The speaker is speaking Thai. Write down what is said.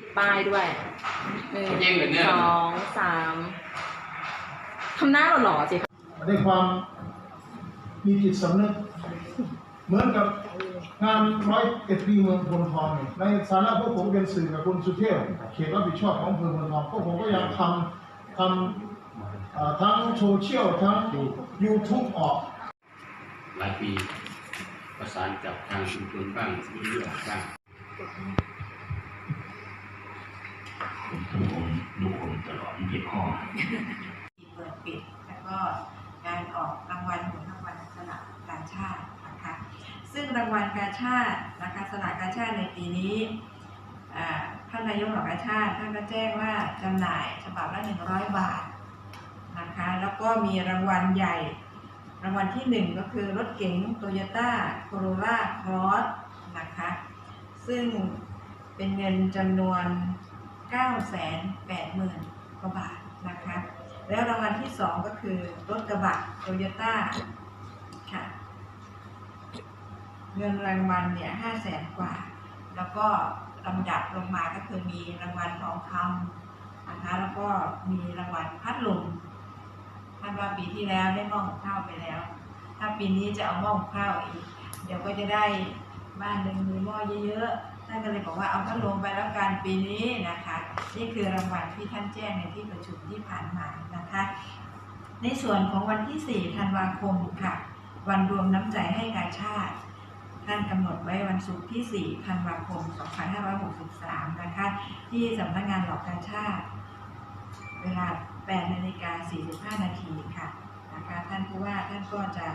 ติดป้ายด้วยหนึ่งแย่งกันเนี่ยสองสามทำหน้าหล่อๆสิคะในความมีจิตสำนึก เหมือนกับงานร้อยเอ็ดปีเมืองพนทองเนี่ยในฐานะพวกผมเป็นสื่อกับคุณสุเทพเขตรับผิดชอบของอำเภอพนทองพวกผมก็ยังทำทำเอ่อทั้งโซเชียลทั้งยูทูบออก หลายปี ประสานกับทางชุมชนบ้างวิทยุบ้าง ผมทุกคนทุกคนต ลอดยี่เปิดปิดแล้วก็การออกรางวัลผลรางวัลสลากกาชาตินะคะซึ่งรางวัลกาชาตินะคะสลากกาชาติในปีนี้อ่าท่านนายกหล่ากาชาติท่านก็แจ้งว่าจำหน่ายฉบับละ 100 บาทนะคะแล้วก็มีรางวัลใหญ่ รางวัลที่หนึ่งก็คือรถเก๋งโตโยต้าโคโรล่าครอสนะคะซึ่งเป็นเงินจำนวน 980,000 กว่าบาทนะคะ แล้วรางวัลที่สองก็คือรถกระบะโตโยต้าค่ะ เงินรางวัลเนี่ยห้าแสนกว่า แล้วก็ลำดับลงมาก็คือมีรางวัลทองคำนะคะแล้วก็มีรางวัลพัดลมท่านว่าปีที่แล้วได้มอหุงข้าวไปแล้ว ถ้าปีนี้จะเอามอหุงข้าวอีก เดี๋ยวก็จะได้บ้านหนึ่งมีหม้อเยอะๆ ท่านก็เลยบอกว่าเอาพัดลมไปแล้วกันปีนี้นะคะ นี่คือรางวัลที่ท่านแจ้งในที่ประชุมที่ผ่านมานะคะ ในส่วนของวันที่ 4 ธันวาคมค่ะ วันรวมน้ำใจให้กาชาติ ท่านกำหนดไว้วันศุกร์ที่ 4 ธันวาคม 2563 นะคะ ที่สำนักงานหลอกกาชาติ เวลา8นาฬิกา45 นาทีค่ะนะคะ ท่านผู้ว่าท่านก็จะ